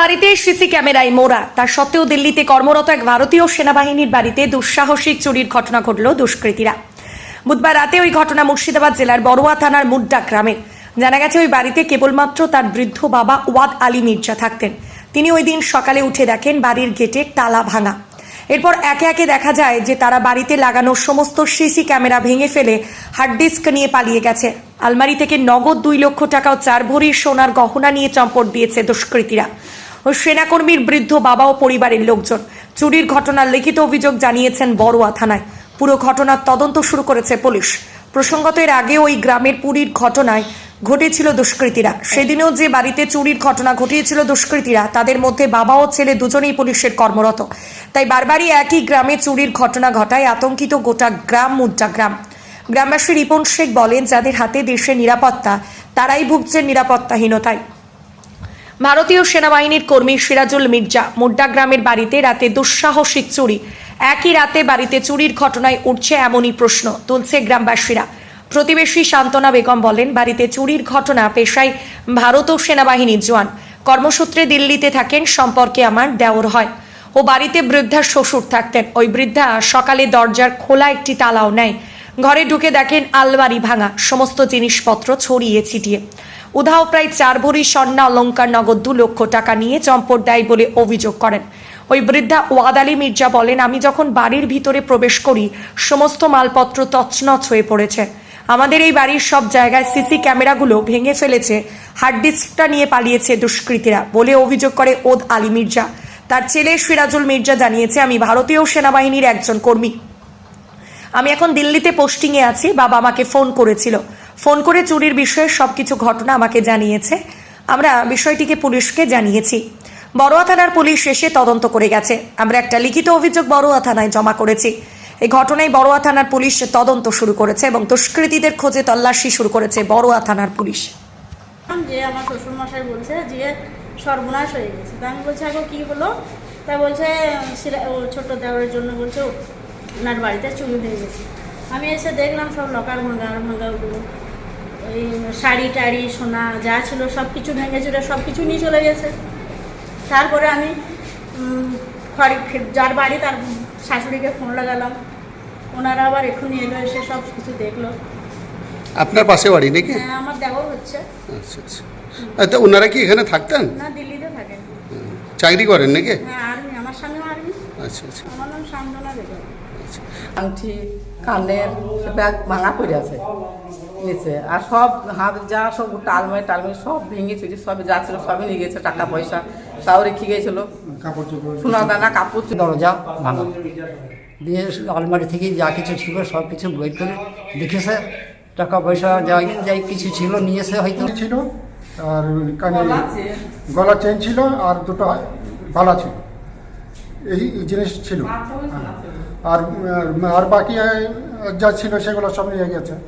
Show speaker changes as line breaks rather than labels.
বাড়িতে সিসি ক্যামেরায় মোড়া। তা সত্ত্বেও দিল্লিতে কর্মরত এক ভারতীয় সেনাবাহিনীর বাড়িতে দুঃসাহসিক চুরির ঘটনা ঘটল দুষ্কৃতীরা। বুধবার রাতে ওই ঘটনা মুর্শিদাবাদ জেলার বড়ুয়া থানার মুড্ডা গ্রামের। জানা গেছে ওই বাড়িতে কেবলমাত্র তার বৃদ্ধ বাবা ওয়াদ আলী মির্জা থাকতেন। তিনি ওই দিন সকালে উঠে দেখেন বাড়ির গেটে তালা ভাঙা। এরপর একে একে দেখা যায় যে তারা বাড়িতে লাগানো সমস্ত সিসি ক্যামেরা ভেঙে ফেলে হার্ড ডিস্ক নিয়ে পালিয়ে গেছে। আলমারি থেকে নগদ দুই লক্ষ টাকা ও চার ভরি সোনার গহনা নিয়ে চম্পট দিয়েছে দুষ্কৃতীরা। ও সেনাকর্মীর বৃদ্ধ বাবা ও পরিবারের লোকজন। চুরির ঘটনার লিখিত অভিযোগ জানিয়েছেন বড়ুয়া থানায়। পুরো ঘটনার তদন্ত শুরু করেছে পুলিশ। প্রসঙ্গত এর আগে ওই গ্রামের পুরীর ঘটনায় ঘটেছিল দুষ্কৃতীরা। সেদিনেও যে বাড়িতে চুরির ঘটনা ঘটিয়েছিল দুষ্কৃতীরা, তাদের মধ্যে বাবা ও ছেলে দুজনেই পুলিশের কর্মরত। তাই বারবারই একই গ্রামে চুরির ঘটনা ঘটায় আতঙ্কিত গোটা গ্রাম মুদ্রা গ্রাম। গ্রামবাসী রিপন শেখ বলেন, যাদের হাতে দেশের নিরাপত্তা, তারাই ভুগছেন নিরাপত্তাহীনতায়। ভারতীয় সেনাবাহিনীর কর্মী সিরাজুল মির্জা মুড্ডা গ্রামের বাড়িতে রাতে দুঃসাহসিক চুরি। একই রাতে বাড়িতে চুরির ঘটনায় উঠছে এমনই প্রশ্ন তুলছে গ্রামবাসীরা। প্রতিবেশী সান্ত্বনা বেগম বলেন, বাড়িতে চুরির ঘটনা পেশায় ভারতীয় সেনাবাহিনীর জওয়ান কর্মসূত্রে দিল্লিতে থাকেন, সম্পর্কে আমার দেওর হয়। ও বাড়িতে বৃদ্ধার শ্বশুর থাকতেন। ওই বৃদ্ধা সকালে দরজার খোলা একটি তালাও নেয়। ঘরে ঢুকে দেখেন আলমারি ভাঙা, সমস্ত জিনিসপত্র ছড়িয়ে ছিটিয়ে। উধাও প্রায় চার ভরি স্বর্ণ, অলঙ্কার নগদ দু লক্ষ টাকা নিয়ে চম্পট দেয় বলে অভিযোগ করেন। ওই বৃদ্ধা ওয়াদ আলী মির্জা বলেন, আমি যখন বাড়ির ভিতরে প্রবেশ করি, সমস্ত মালপত্র তছনছ হয়ে পড়েছে। আমাদের এই বাড়ির সব জায়গায় সিসি ক্যামেরাগুলো ভেঙে ফেলেছে, হার্ড ডিস্কটা নিয়ে পালিয়েছে দুষ্কৃতীরা, বলে অভিযোগ করে ওদ আলী মির্জা। তার ছেলে সিরাজুল মির্জা জানিয়েছে, আমি ভারতীয় সেনাবাহিনীর একজন কর্মী। আমি এখন দিল্লিতে পোস্টিংয়ে আছি, বাবা আমাকে ফোন করেছিল। ফোন করে চুরির বিষয়ে সবকিছু ঘটনা আমাকে জানিয়েছে। আমরা বিষয়টিকে পুলিশকে জানিয়েছি। বড়ুয়া থানার পুলিশ এসে তদন্ত করে গেছে। আমরা একটা লিখিত অভিযোগ বড়ুয়া থানায় জমা করেছি। এই ঘটনায় বড়ুয়া থানার পুলিশ তদন্ত শুরু করেছে এবং দুষ্কৃতীদের খোঁজে তল্লাশি শুরু করেছে বড়ুয়া থানার পুলিশ।
যে আমার শ্বশুরমশাই বলছে যে সর্বনাশ হয়ে গেছে। তা আমি বলছি এখন কী হলো? তা বলছে ও ছোটো দেওয়ার জন্য বলছে, ওনার বাড়িতে চুরি হয়ে গেছে। আমি এসে দেখলাম সব লকার ভাঙা ভাঙা ওই শাড়ি টাড়ি সোনা যা ছিল সব কিছু ভেঙে চুরে সব কিছু নিয়ে চলে গেছে। তারপরে আমি খড়ি যার বাড়ি তার শাশুড়িকে ফোন লাগালাম। ওনারা আবার এক্ষুনি এলো এসে সব কিছু দেখল।
আপনার পাশে বাড়ি নাকি?
হ্যাঁ আমার দেওয়ার হচ্ছে।
আচ্ছা আচ্ছা। তা ওনারা কি এখানে থাকতেন?
না দিল্লিতে থাকেন।
চাকরি করেন নাকি?
হ্যাঁ আর্মি আমার স্বামীও আর্মি।
আচ্ছা আচ্ছা।
আমার নাম সান্দনা বেগম।
আংটি কানের ব্যাগ ভাঙা পড়ে আছে। নিচে আর সব হাত যা সব টালমাই টালমাই সব ভেঙে চুরি সব যা ছিল সবই নিয়ে গেছে টাকা পয়সা। তাও রেখে গিয়েছিল। সোনা দানা কাপড়।
দরজা ভাঙা। দিয়ে আলমারি থেকে যা কিছু ছিল সব কিছু বই করে দেখেছে টাকা পয়সা যা যাই কিছু ছিল নিয়েছে হয়তো
ছিল আর কানে গলা চেন। ছিল আর দুটো বালা ছিল। এই এই জিনিস ছিল। আর আর বাকি যা ছিল সেগুলো সব নিয়ে গেছে।